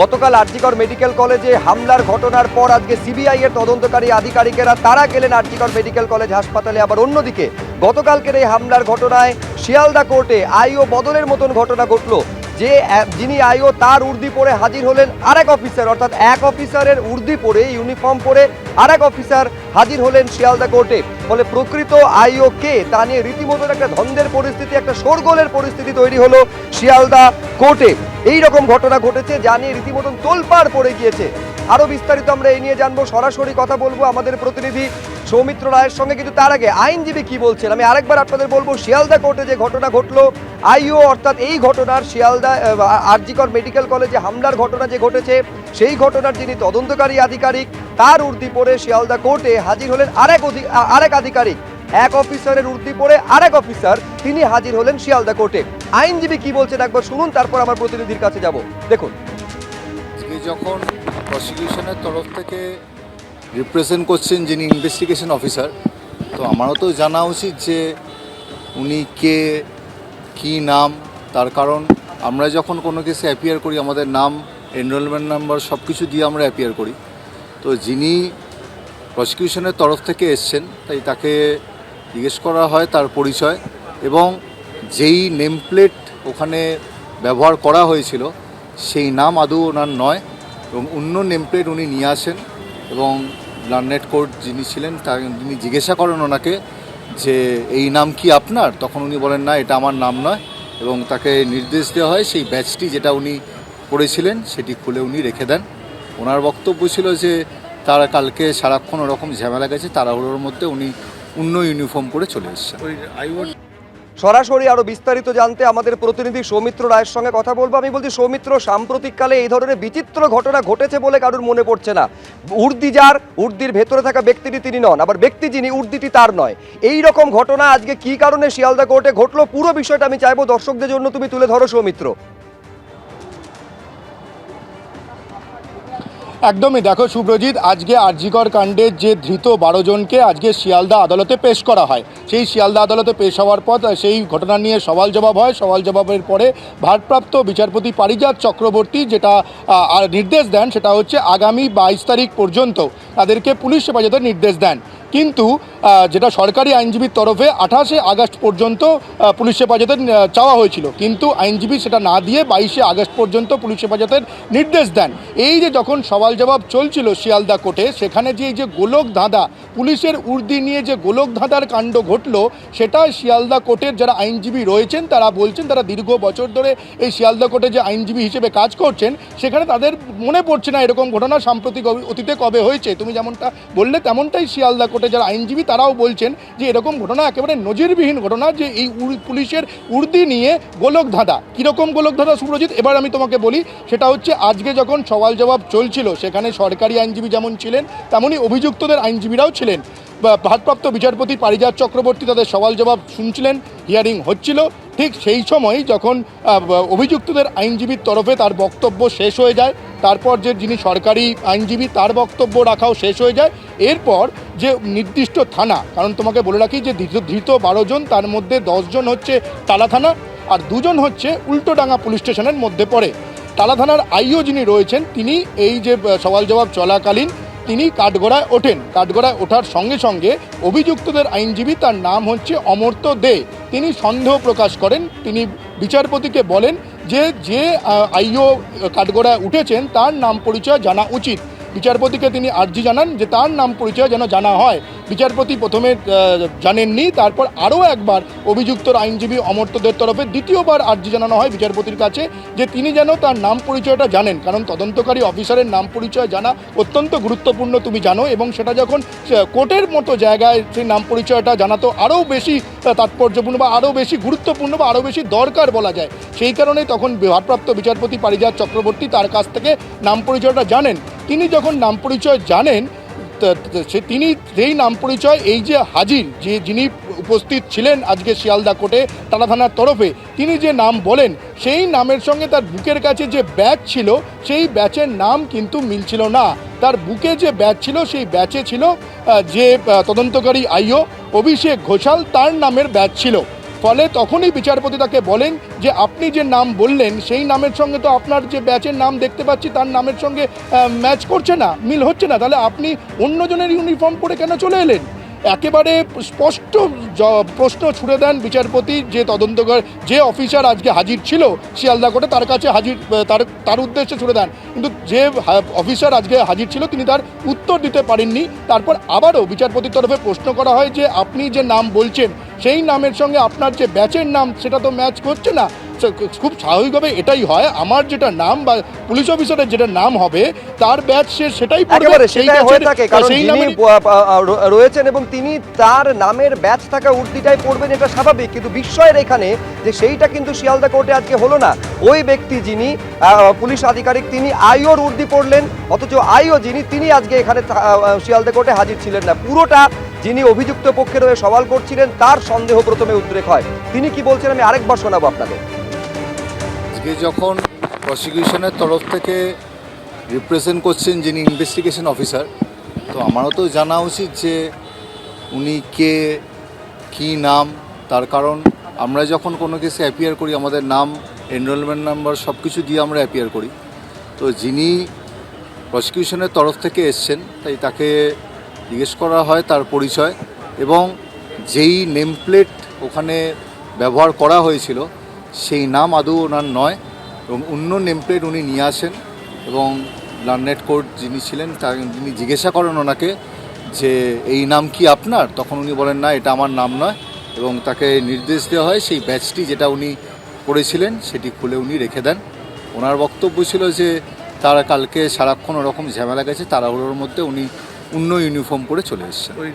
গতকাল আরজিকর মেডিকেল কলেজে হামলার ঘটনার পর আজকে সিবিআই এর তদন্তকারী আধিকারিকেরা তারা গেলেন আরজিকর মেডিকেল কলেজ হাসপাতালে। আবার অন্যদিকে, গতকালকের এই হামলার ঘটনায় শিয়ালদা কোর্টে আইও বদলের মতন ঘটনা ঘটলো। যে যিনি আইও, তার উর্দি পরে হাজির হলেন আরেক অফিসার, অর্থাৎ এক অফিসারের উর্দি পরে, ইউনিফর্ম পরে আরেক অফিসার হাজির হলেন শিয়ালদা কোর্টে। ফলে প্রকৃত আইও কে, তা নিয়ে রীতিমতো একটা ধন্দের পরিস্থিতি, একটা শোরগোলের পরিস্থিতি তৈরি হলো শিয়ালদা কোর্টে। এই রকম ঘটনা ঘটেছে, যা নিয়ে রীতিমতন তোলপাড় পড়ে গিয়েছে। আরও বিস্তারিত আমরা এই নিয়ে জানব, সরাসরি কথা বলব আমাদের প্রতিনিধি সৌমিত্র রায়ের সঙ্গে কিন্তু তার আগে আইনজীবী কি বলছেন? আমি আরেকবার আপনাদের বলব, শিয়ালদা কোর্টে যে ঘটনা ঘটলো আইও অর্থাৎ এই ঘটনার শিয়ালদা আরজিকর মেডিকেল কলেজে হামলার ঘটনা যে ঘটেছে, সেই ঘটনার যিনি তদন্তকারী আধিকারিক, তার উর্দি পরে শিয়ালদা কোর্টে হাজির হলেন আরেক আরেক আধিকারিক। এক অফিসারের উর্দি পরে আরেক অফিসার, তিনি হাজির হলেন শিয়ালদা কোর্টে। আইনজীবী কি বলছেন? একবার শুনুন, তারপর আমার প্রতিনিধির কাছে যাব। দেখুন। যখন প্রসিকিউশনের তরফ থেকে রিপ্রেজেন্ট করছেন যিনি ইনভেস্টিগেশন অফিসার তো আমারও তো জানা উচিত যে উনি কে, কি নাম, তার কারণ আমরা যখন কোনো কেসে অ্যাপিয়ার করি, আমাদের নাম এনরোলমেন্ট নাম্বার সব কিছু দিয়ে আমরা অ্যাপিয়ার করি। তো যিনি প্রসিকিউশনের তরফ থেকে এসছেন, তাই তাকে জিজ্ঞেস করা হয় তার পরিচয় এবং যেই নেম প্লেট ওখানে ব্যবহার করা হয়েছিল, সেই নাম আদৌ ওনার নয় এবং অন্য নেম প্লেট উনি নিয়ে আসেন। এবং লার্নেট কোর্ট যিনি ছিলেন তা তিনি জিজ্ঞাসা করেন ওনাকে যে, এই নাম কি আপনার? তখন উনি বলেন, না, এটা আমার নাম নয়। এবং তাকে নির্দেশ দেওয়া হয়, সেই ব্যাচটি যেটা উনি পড়েছিলেন সেটি খুলে উনি রেখে দেন। ওনার বক্তব্য ছিল যে, তার কালকে সারাক্ষণ ওরকম ঝামেলা গেছে, তাড়াহুড়োর মধ্যে উনি অন্য ইউনিফর্ম পরে চলে এসেছেন। সরাসরি আরও বিস্তারিত জানতে আমাদের প্রতিনিধি সৌমিত্র রায়ের সঙ্গে কথা বলব। আমি বলছি, সৌমিত্র, সাম্প্রতিককালে এই ধরনের বিচিত্র ঘটনা ঘটেছে বলে কারোর মনে পড়ছে না। উর্দি যার, উর্দির ভেতরে থাকা ব্যক্তিটি তিনি নন, আবার ব্যক্তি যিনি, উর্দিটি তার নয়। এই রকম ঘটনা আজকে কি কারণে শিয়ালদা কোর্টে ঘটলো? পুরো বিষয়টা আমি চাইব দর্শকদের জন্য তুমি তুলে ধরো, সৌমিত্র। একদমই। দেখো সুব্রজিৎ, আজকে আরজিকর কাণ্ডের যে ধৃত বারো জনকে আজকে শিয়ালদা আদালতে পেশ করা হয়। সেই শিয়ালদা আদালতে পেশ হওয়ার পর সেই ঘটনা নিয়ে সওয়াল জবাব হয়। সওয়াল জবাবের পরে ভারপ্রাপ্ত বিচারপতি পারিজাত চক্রবর্তী যেটা নির্দেশ দেন সেটা হচ্ছে আগামী বাইশ তারিখ পর্যন্ত তাদেরকে পুলিশ হেফাজতের নির্দেশ দেন। কিন্তু যেটা সরকারি আইনজীবীর তরফে আঠাশে আগস্ট পর্যন্ত পুলিশ হেফাজতের চাওয়া হয়েছিল। কিন্তু আইনজীবী সেটা না দিয়ে বাইশে আগস্ট পর্যন্ত পুলিশ হেফাজতের নির্দেশ দেন। এই যে যখন সওয়াল জবাব চলছিল শিয়ালদা কোর্টে, সেখানে যে, এই যে গোলক ধাঁধা, পুলিশের উর্দি নিয়ে যে গোলক ধাঁধার কাণ্ড ঘটলো, সেটা শিয়ালদা কোর্টের যারা আইনজীবী রয়েছেন, তারা বলছেন তারা দীর্ঘ বছর ধরে এই শিয়ালদা কোর্টে যে আইনজীবী হিসেবে কাজ করছেন, সেখানে তাদের মনে পড়ছে না এরকম ঘটনা সাম্প্রতিক অতীতে কবে হয়েছে। তুমি যেমনটা বললে, তেমনটাই শিয়ালদা কোর্টে যারা আইনজীবী, তারাও বলছেন যে এরকম ঘটনা, একেবারে নজিরবিহীন ঘটনা যে এই পুলিশের উর্দি নিয়ে গোলক ধাঁধা। কীরকম গোলক ধাঁধা সুব্রজিৎ? এবার আমি তোমাকে বলি, সেটা হচ্ছে আজকে যখন সওয়াল জবাব চলছিল, সেখানে সরকারি আইনজীবী যেমন ছিলেন তেমনই অভিযুক্তদের আইনজীবীরাও ছিলেন। ভারপ্রাপ্ত বিচারপতি পারিজাত চক্রবর্তী তাদের সওয়াল জবাব শুনছিলেন, হিয়ারিং হচ্ছিল। ঠিক সেই সময় যখন অভিযুক্তদের আইনজীবীর তরফে তার বক্তব্য শেষ হয়ে যায় তারপর যে যিনি সরকারি আইনজীবী, তার বক্তব্য রাখাও শেষ হয়ে যায়। এরপর যে নির্দিষ্ট থানা, কারণ তোমাকে বলে রাখি যে ধৃত বারো জন, তার মধ্যে দশজন হচ্ছে তালা থানা আর দুজন হচ্ছে উল্টোডাঙ্গা পুলিশ স্টেশনের মধ্যে পড়ে। তালা থানার আইও যিনি রয়েছেন, তিনি এই যে সওয়াল জবাব চলাকালীন তিনি কাঠগড়ায় ওঠেন। কাঠগড়ায় ওঠার সঙ্গে সঙ্গে অভিযুক্তদের আইনজীবী, তার নাম হচ্ছে অমর্ত্য দে। তিনি সন্দেহ প্রকাশ করেন। তিনি বিচারপতিকে বলেন যে যে আইও কাঠগোড়ায় উঠেছেন তার নাম পরিচয় জানা উচিত। বিচারপতিকে তিনি আর্জি জানান যে তার নাম পরিচয় যেন জানা হয়। বিচারপতি প্রথমে জানেননি, তারপর আরও একবার অভিযুক্তর আইনজীবী অমর্ত্যদের তরফে দ্বিতীয়বার আর্জি জানানো হয় বিচারপতির কাছে যে তিনি যেন তার নাম পরিচয়টা জানেন। কারণ তদন্তকারী অফিসারের নাম পরিচয় জানা অত্যন্ত গুরুত্বপূর্ণ, তুমি জানো, এবং সেটা যখন কোর্টের মতো জায়গায় সেই নাম পরিচয়টা জানা তো আরও বেশি তাৎপর্যপূর্ণ বা আরও বেশি গুরুত্বপূর্ণ বা আরও বেশি দরকার বলা যায়। সেই কারণে তখন ভারপ্রাপ্ত বিচারপতি পারিজাত চক্রবর্তী তার কাছ থেকে নাম পরিচয়টা জানেন। তিনি যখন নাম পরিচয় জানেন সে তিনি যেই নাম পরিচয়, এই যে হাজির, যে যিনি উপস্থিত ছিলেন আজকে শিয়ালদা কোর্টে টালা থানার তরফে, তিনি যে নাম বলেন, সেই নামের সঙ্গে তার বুকের কাছে যে ব্যাচ ছিল, সেই ব্যাচের নাম কিন্তু মিলছিল না। তার বুকে যে ব্যাচ ছিল, সেই ব্যাচে ছিল যে তদন্তকারী আইও অভিষেক ঘোষাল, তার নামের ব্যাচ ছিল। ফলে তখনই বিচারপতি তাকে বলেন যে আপনি যে নাম বললেন, সেই নামের সঙ্গে তো আপনার যে ব্যাচের নাম দেখতে পাচ্ছি, তার নামের সঙ্গে ম্যাচ করছে না, মিল হচ্ছে না। তাহলে আপনি অন্যজনের ইউনিফর্ম পরে কেন চলে এলেন? একেবারে স্পষ্ট প্রশ্ন ছুড়ে দেন বিচারপতি, যে তদন্তকার, যে অফিসার আজকে হাজির ছিল শিয়ালদা কোর্টে তার কাছে হাজির তার তার উদ্দেশ্যে ছুড়ে দেন। কিন্তু যে অফিসার আজকে হাজির ছিল, তিনি তার উত্তর দিতে পারেননি। তারপর আবারও বিচারপতির তরফে প্রশ্ন করা হয় যে, আপনি যে নাম বলছেন সেই নামের সঙ্গে আপনার যে ব্যাচের নাম সেটা তো ম্যাচ করছে না। খুব স্বাভাবিকভাবে এটাই হয় আমার যেটা নাম বা পুলিশ অফিসারের যেটা নাম হবে তার ব্যাচ সে সেটাই পড়বে, সেটাই হয়ে থাকে কারণ র- রয়েছেন এবং তিনি তার নামের ব্যাচ থাকা উর্দিটাই পড়বেন এটা স্বাভাবিক। কিন্তু বিস্ময়ের এখানে যে সেইটা কিন্তু শিয়ালদা কোর্টে আজকে হলো না। ওই ব্যক্তি যিনি পুলিশ আধিকারিক তিনি আইওর উর্দি পড়লেন অথচ আইও যিনি তিনি আজকে এখানে শিয়ালদা কোর্টে হাজির ছিলেন না। পুরোটা যিনি অভিযুক্ত পক্ষের হয়ে সওয়াল করছিলেন, তার সন্দেহ প্রথমে উদ্রেক হয়। তিনি কি বলছেন, আমি আরেকবার শোনাবো আপনাদের আজকে যখন প্রসিকিউশনের তরফ থেকে রিপ্রেজেন্ট করছেন যিনি ইনভেস্টিগেশন অফিসার তো আমারও তো জানা উচিত যে উনি কে, কী নাম, তার কারণ আমরা যখন কোনো কেসে অ্যাপিয়ার করি, আমাদের নাম এনরোলমেন্ট নাম্বার সব কিছু দিয়ে আমরা অ্যাপিয়ার করি। তো যিনি প্রসিকিউশনের তরফ থেকে এসছেন, তাই তাকে জিজ্ঞেস করা হয় তার পরিচয় এবং যেই নেম প্লেট ওখানে ব্যবহার করা হয়েছিল, সেই নাম আদৌ ওনার নয় এবং অন্য নেম প্লেট উনি নিয়ে আসেন এবং লার্নেট কোর্ট যিনি ছিলেন তা যিনি জিজ্ঞাসা করেন ওনাকে যে, এই নাম কি আপনার? তখন উনি বলেন, না, এটা আমার নাম নয়। এবং তাকে নির্দেশ দেওয়া হয়, সেই ব্যাচটি যেটা উনি করেছিলেন, সেটি খুলে উনি রেখে দেন। ওনার বক্তব্য ছিল যে, তার কালকে সারাক্ষণ ওরকম ঝামেলা গেছে, তাড়াহুড়োর মধ্যে উনি অন্য ইউনিফর্ম পরে চলে এসেছেন। ওই